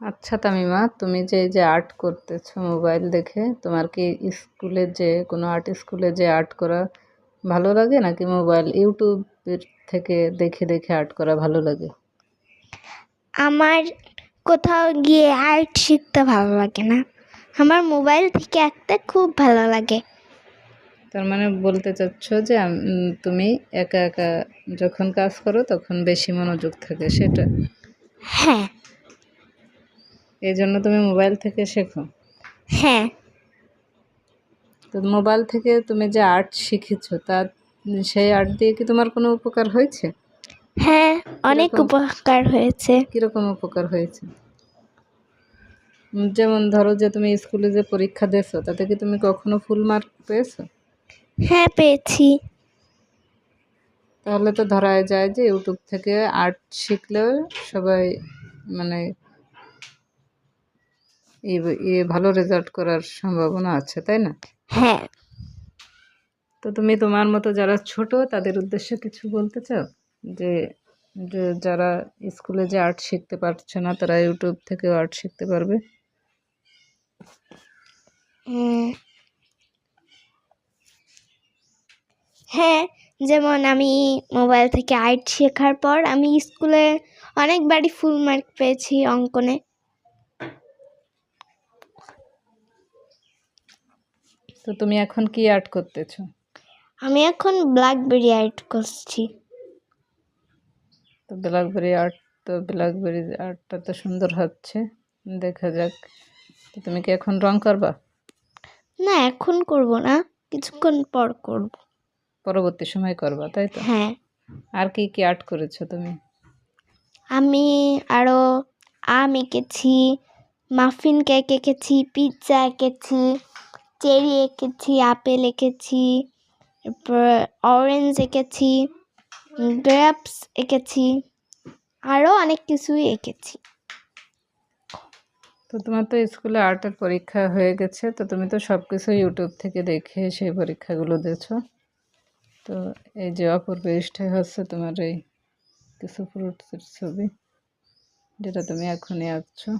আচ্ছা তামিমা তুমি যে যে আর্ট করতেছো মোবাইল দেখে তোমার কি স্কুলে যে কোনো আর্ট স্কুলে যে আর্ট করা ভালো লাগে নাকি মোবাইল ইউটিউবের থেকে দেখে দেখে আর্ট করা ভালো লাগে? আমার কোথাও গিয়ে আর্ট শিখতে ভালো লাগে না। আমার মোবাইল থেকে আঁকতে খুব ভালো লাগে। তার মানে বলতে চাচ্ছ যে তুমি একা একা যখন কাজ করো তখন বেশি মনোযোগ থাকে সেটা? হ্যাঁ। এই জন্য তুমি মোবাইল থেকে শেখো? হ্যাঁ। তো মোবাইল থেকে তুমি যে আর্ট শিখেছো তা সেই আর্ট দিয়ে কি তোমার কোনো উপকার হয়েছে? হ্যাঁ অনেক উপকার হয়েছে। কীরকম উপকার হয়েছে? যেমন ধরো যে তুমি স্কুলে যে পরীক্ষা দিয়েছ তাতে কি তুমি কখনো ফুল মার্ক পেয়েছ? হ্যাঁ পেয়েছি। তাহলে তো ধরা যায় যে ইউটিউব থেকে আর্ট শিখলেও সবাই মানে ই ভালো রেজাল্ট করার সম্ভাবনা আছে তাই না? হ্যাঁ। তো তুমি তোমার মতো যারা ছোট তাদের উদ্দেশ্যে কিছু বলতে চাও? যে যে যারা স্কুলে যে আর্ট শিখতে পারছে না তারা ইউটিউব থেকেও আর্ট শিখতে পারবে? হ্যাঁ যেমন আমি মোবাইল থেকে আর্ট শেখার পর আমি স্কুলে অনেকবারই ফুল মার্ক পেয়েছি অঙ্কনে। তো তুমি এখন কি আর্ট করতেছো? আমি এখন ব্ল্যাকবেরি আর্ট করছি। তো ব্ল্যাকবেরি আর্ট তো ব্ল্যাকবেরি আর্টটা তো সুন্দর হচ্ছে। দেখা যাক। তো তুমি কি এখন রং করবা? না এখন করব না কিছুক্ষণ পর করব। পরবর্তী সময় করবা তাই তো? হ্যাঁ। আর কি কি আর্ট করেছ তুমি? আমি আরও আম এঁকেছি মাফিন কেক এঁকেছি পিৎজা এঁকেছি চেরি এঁকেছি, আপেল এঁকেছি, তারপর অরেঞ্জ এঁকেছি গ্রেপস এঁকেছি আরও অনেক কিছুই এঁকেছি। তো তোমার তো স্কুলে আর্টের পরীক্ষা হয়ে গেছে, তো তুমি তো সব কিছু ইউটিউব থেকে দেখে সেই পরীক্ষাগুলো দিয়েছ। তো এই যে অপর পেজটাই হচ্ছে তোমার এই কিছু ফ্রুটসের ছবি, যেটা তুমি এখনই আঁকছো।